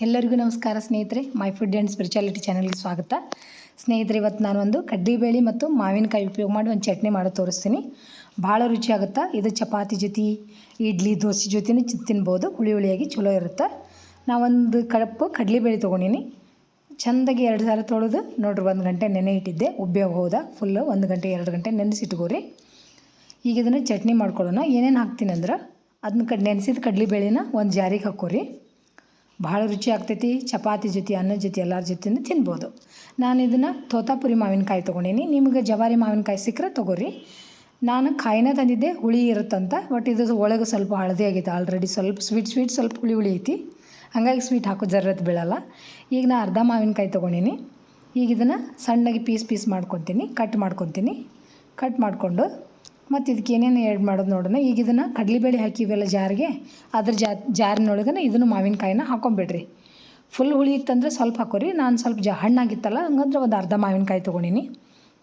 ಎಲ್ಲರಿಗೂ ನಮಸ್ಕಾರ ಸ್ನೇಹಿತರೆ, ಮೈ ಫುಡ್ ಆ್ಯಂಡ್ ಸ್ಪಿರಿಚುಯಾಲಿಟಿ ಚಾನಲ್ಗೆ ಸ್ವಾಗತ. ಸ್ನೇಹಿತರೆ, ಇವತ್ತು ನಾನು ಒಂದು ಕಡ್ಡಿಬೇಳೆ ಮತ್ತು ಮಾವಿನಕಾಯಿ ಉಪಯೋಗ ಮಾಡಿ ಒಂದು ಚಟ್ನಿ ಮಾಡೋದು ತೋರಿಸ್ತೀನಿ. ಭಾಳ ರುಚಿಯಾಗುತ್ತೆ ಇದು ಚಪಾತಿ ಜೊತೆ, ಇಡ್ಲಿ, ದೋಸೆ ಜೊತೆನೂ ತಿನ್ಬೋದು. ಹುಳಿ ಹುಳಿಯಾಗಿ ಚಲೋ ಇರುತ್ತೆ. ನಾವೊಂದು ಕಡಪು ಕಡಲೆಬೇಳೆ ತೊಗೊಂಡೀನಿ. ಚೆಂದಾಗಿ ಎರಡು ಸಾರ ತೊಳೆದು, ನೋಡ್ರಿ, ಒಂದು ಗಂಟೆ ನೆನೆ ಇಟ್ಟಿದ್ದೆ. ಉಬ್ಬೆ ಹೋದ. ಫುಲ್ಲು ಒಂದು ಗಂಟೆ, ಎರಡು ಗಂಟೆ ನೆನೆಸಿಟ್ಕೋರಿ ಈಗ ಇದನ್ನು ಚಟ್ನಿ ಮಾಡ್ಕೊಳ್ಳೋಣ. ಏನೇನು ಹಾಕ್ತೀನಿ ಅಂದ್ರೆ, ಅದನ್ನ ಕಡ್ ನೆನೆಸಿದ ಕಡಲೆಬೇಳೆನ ಒಂದು ಜಾರಿಗೆ ಹಾಕೋರಿ ಭಾಳ ರುಚಿ ಆಗ್ತೈತಿ. ಚಪಾತಿ ಜೊತೆ ಅನ್ನದ ಜೊತೆ, ಎಲ್ಲರ ಜೊತೆನೂ ತಿನ್ಬೋದು. ನಾನು ಇದನ್ನು ತೋತಾಪುರಿ ಮಾವಿನಕಾಯಿ ತೊಗೊಂಡೀನಿ. ನಿಮಗೆ ಜವಾರಿ ಮಾವಿನಕಾಯಿ ಸಿಕ್ಕರೆ ತೊಗೋರಿ. ನಾನು ಕಾಯಿನ ತಂದಿದ್ದೆ, ಹುಳಿ ಇರುತ್ತಂತ ಬಟ್ ಇದು ಒಳಗೆ ಸ್ವಲ್ಪ ಹಳದಿ ಆಗೈತೆ ಆಲ್ರೆಡಿ ಸ್ವಲ್ಪ ಸ್ವೀಟ್ ಸ್ವೀಟ್ ಸ್ವಲ್ಪ ಹುಳಿ ಹುಳಿ ಐತಿ. ಹಾಗಾಗಿ ಸ್ವೀಟ್ ಹಾಕೋ ಜರತ್ ಬೀಳಲ್ಲ. ಈಗ ನಾನು ಅರ್ಧ ಮಾವಿನಕಾಯಿ ತೊಗೊಂಡೀನಿ. ಈಗ ಇದನ್ನು ಸಣ್ಣಗೆ ಪೀಸ್ ಪೀಸ್ ಮಾಡ್ಕೊತೀನಿ. ಕಟ್ ಮಾಡ್ಕೊತೀನಿ. ಕಟ್ ಮಾಡಿಕೊಂಡು ಮತ್ತು ಇದಕ್ಕೆ ಏನೇನು ಆ್ಯಡ್ ಮಾಡೋದು ನೋಡೋಣ. ಈಗ ಇದನ್ನು ಕಡಲೆಬೇಳೆ ಹಾಕಿವೆಲ್ಲ ಜಾರಿಗೆ, ಅದ್ರ ಜಾ, ಜಾರಿನೊಳಗನೆ ಇದನ್ನು ಮಾವಿನಕಾಯಿನ ಹಾಕೊಂಬಿಡ್ರಿ. ಫುಲ್ ಹುಳಿ ಇತ್ತಂದ್ರೆ ಸ್ವಲ್ಪ ಹಾಕೋರಿ. ನಾನು ಸ್ವಲ್ಪ ಜ, ಹಣ್ಣಾಗಿತ್ತಲ್ಲ, ಹಂಗಂದ್ರೆ ಒಂದು ಅರ್ಧ ಮಾವಿನಕಾಯಿ ತೊಗೊಂಡಿನಿ.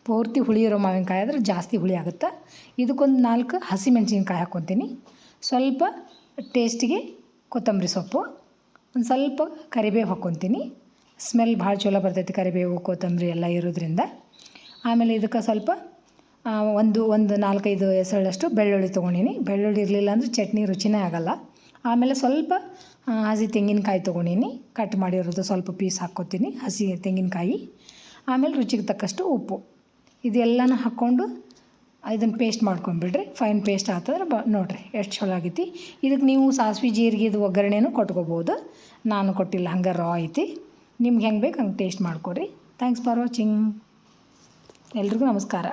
ಪೂರ್ತಿ ಹುಳಿ ಇರೋ ಮಾವಿನಕಾಯಿ ಆದರೆ ಜಾಸ್ತಿ ಹುಳಿ ಆಗುತ್ತೆ? ಇದಕ್ಕೊಂದು ನಾಲ್ಕು ಹಸಿಮೆಣ್ಸಿನ್ಕಾಯಿ ಹಾಕ್ಕೊತೀನಿ ಸ್ವಲ್ಪ ಟೇಸ್ಟಿಗೆ ಕೊತ್ತಂಬರಿ ಸೊಪ್ಪು, ಒಂದು ಸ್ವಲ್ಪ ಕರಿಬೇವು ಹಾಕ್ಕೊತೀನಿ ಸ್ಮೆಲ್ ಭಾಳ ಚಲೋ ಬರ್ತೈತಿ ಕರಿಬೇವು, ಕೊತ್ತಂಬರಿ ಎಲ್ಲ ಇರೋದ್ರಿಂದ. ಆಮೇಲೆ ಇದಕ್ಕೆ ಸ್ವಲ್ಪ ಒಂದು ಒಂದು ನಾಲ್ಕೈದು ಎಸಳಷ್ಟು ಬೆಳ್ಳುಳ್ಳಿ ತೊಗೊಂಡೀನಿ. ಬೆಳ್ಳುಳ್ಳಿ ಇರಲಿಲ್ಲ ಅಂದರೆ ಚಟ್ನಿ ರುಚಿನೇ ಆಗಲ್ಲ. ಆಮೇಲೆ ಸ್ವಲ್ಪ ಹಸಿ ತೆಂಗಿನಕಾಯಿ ತೊಗೊಂಡೀನಿ. ಕಟ್ ಮಾಡಿರೋದು ಸ್ವಲ್ಪ ಪೀಸ್ ಹಾಕ್ಕೊತೀನಿ, ಹಸಿ ತೆಂಗಿನಕಾಯಿ. ಆಮೇಲೆ ರುಚಿಗೆ ತಕ್ಕಷ್ಟು ಉಪ್ಪು. ಇದೆಲ್ಲನೂ ಹಾಕ್ಕೊಂಡು ಇದನ್ನು ಪೇಸ್ಟ್ ಮಾಡ್ಕೊಂಬಿಡ್ರಿ. ಫೈನ್ ಪೇಸ್ಟ್ ಆತಂದ್ರೆ ಬ, ನೋಡಿರಿ ಎಷ್ಟು ಚಲೋ ಆಗೈತಿ. ಇದಕ್ಕೆ ನೀವು ಸಾಸಿವೆ ಜೀರಿಗೆದು ಒಗ್ಗರಣೆನೂ ಕೊಟ್ಕೋಬೋದು. ನಾನು ಕೊಟ್ಟಿಲ್ಲ, ಹಂಗೆ ರಾ ಐತಿ. ನಿಮ್ಗೆ ಹೆಂಗೆ ಬೇಕು ಹಂಗೆ ಟೇಸ್ಟ್ ಮಾಡ್ಕೊರಿ. ಥ್ಯಾಂಕ್ಸ್ ಫಾರ್ ವಾಚಿಂಗ್ ಎಲ್ರಿಗೂ ನಮಸ್ಕಾರ.